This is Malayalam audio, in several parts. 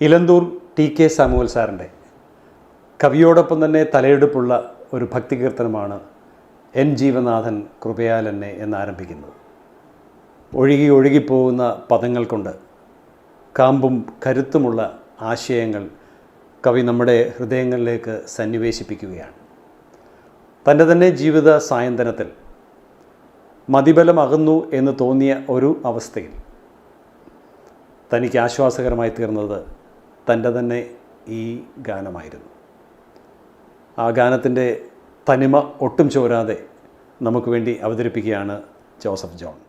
ഇലന്തൂർ ടി കെ സാമുവൽ സാറിന്റെ കവിയോടൊപ്പം തന്നെ തലയെടുപ്പുള്ള ഒരു ഭക്തികീർത്തനമാണ് എൻ ജീവനാഥൻ കൃപയാൽ എന്നെ എന്നാരംഭിക്കുന്നത്. ഒഴുകി ഒഴുകിപ്പോകുന്ന പദങ്ങൾ കൊണ്ട് കാമ്പും കരുത്തുമുള്ള ആശയങ്ങൾ കവി നമ്മുടെ ഹൃദയങ്ങളിലേക്ക് സന്നിവേശിപ്പിക്കുകയാണ്. തന്റെ തന്നെ ജീവിത സായന്തനത്തിൽ മതിബലമകുന്നു എന്ന് തോന്നിയ ഒരു അവസ്ഥയിൽ തനിക്ക് ആശ്വാസകരമായി തീർന്നത് തന്റെ തന്നെ ഈ ഗാനമായിരുന്നു. ആ ഗാനത്തിന്റെ തനിമ ഒട്ടും ചോരാതെ നമുക്ക് വേണ്ടി അവതരിപ്പിക്കുകയാണ് ജോസഫ് ജോൺ.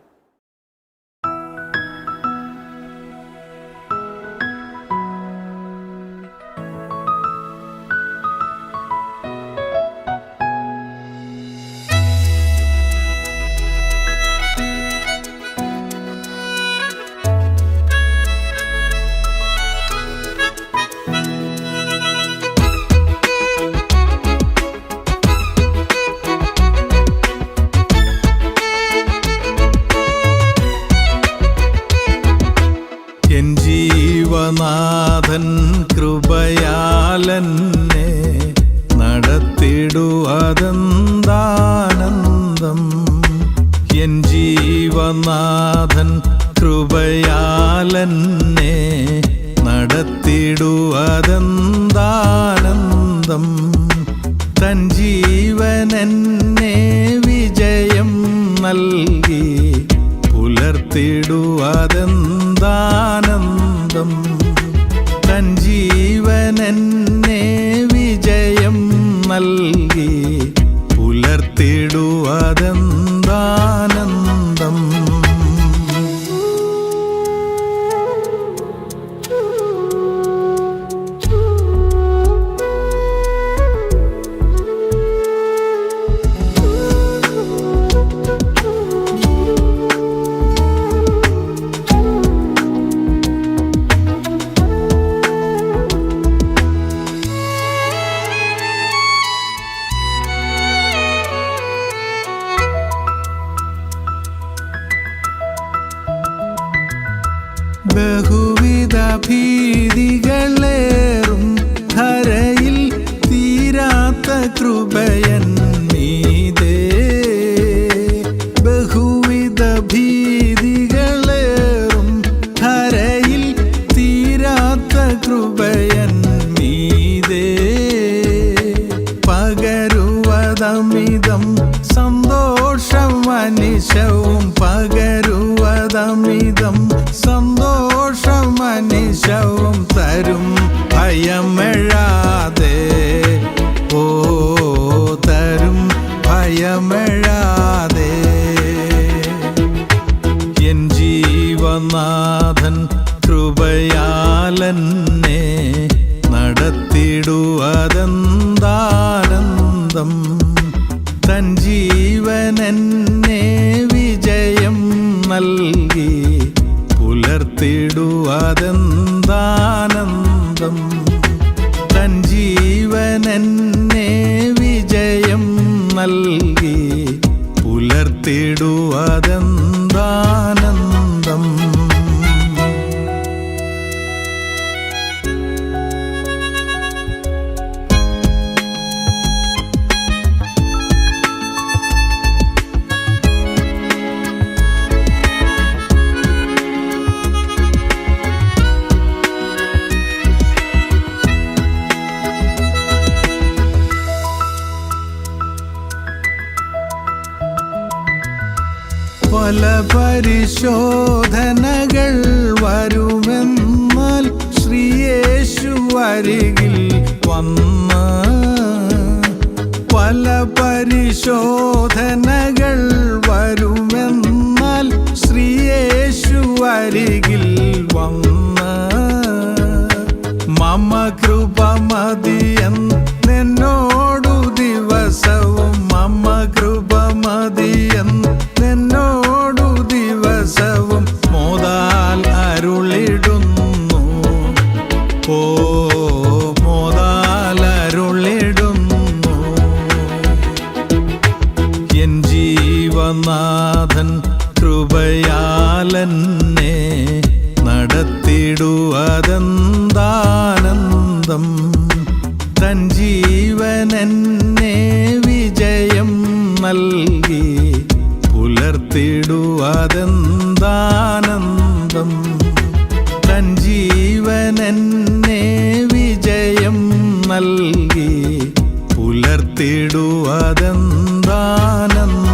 എൻ ജീവനാഥൻ കൃപയാലെന്നെ നടത്തിടുവതെന്താനന്ദം. തൻ ജീവനെന്നെ വിജയം നൽകി പുലർത്തിടുവതെന്താനന്ദം. തൻ ജീവനെന്നെ വിജയം നൽകി പുലർത്തിടുവതെന്താനന്ദം അനിശവും തരും ഭയമെഴാതെ. ഓ തരും ഭയമെഴാതെ. എൻ ജീവനാഥൻ കൃപയാലെന്നെ നടത്തിടുവതെന്താനന്ദം. തൻ ജീവനെന്നെ വിജയം നൽകി പുലർത്തിടുവതെന്താനന്ദം പല പരിശോധനകൾ വരുമെന്നാൽ ശ്രീയേശു അരികിൽ വന്ന പല പരിശോധനകൾ ജീവനാഥൻ കൃപയാലെന്നെ നടത്തിടുവതെന്താനന്ദം. തൻ ജീവനെന്നെ വിജയം നൽകി പുലർത്തിടുവതെന്താനന്ദം. തൻ ജീവനെന്നെ വിജയം നൽകി പുലർത്തിടുവതെന്താനന്ദം.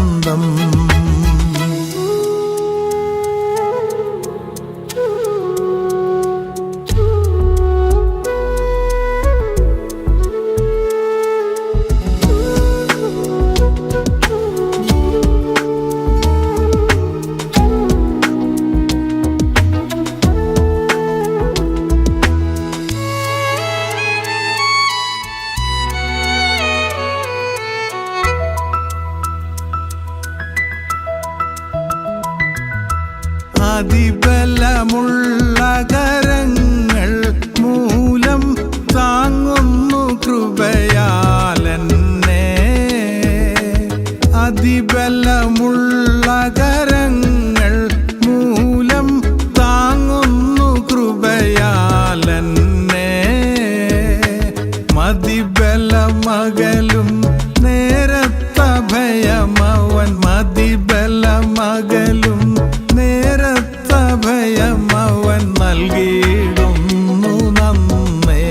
ഭയമവൻ നൽകിയിടുന്നു നന്നേ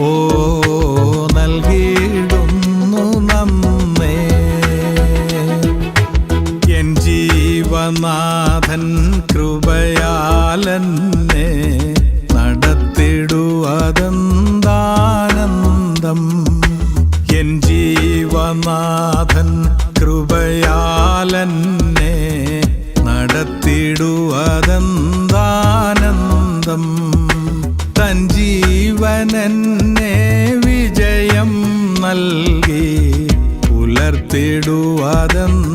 ഓ നൽകിയിടുന്നു നന്നേ എൻ ജീവനാഥൻ കൃപയാലെന്നെ നടത്തിടുവതെന്താനന്ദം. എൻ ജീവനാഥൻ കൃപയാലെന്നെ നടത്തിടുവതെന്താനന്ദം തൻ ജീവനെന്നെ വിജയം നൽകി പുലർത്തിടുവതെന്താനന്ദം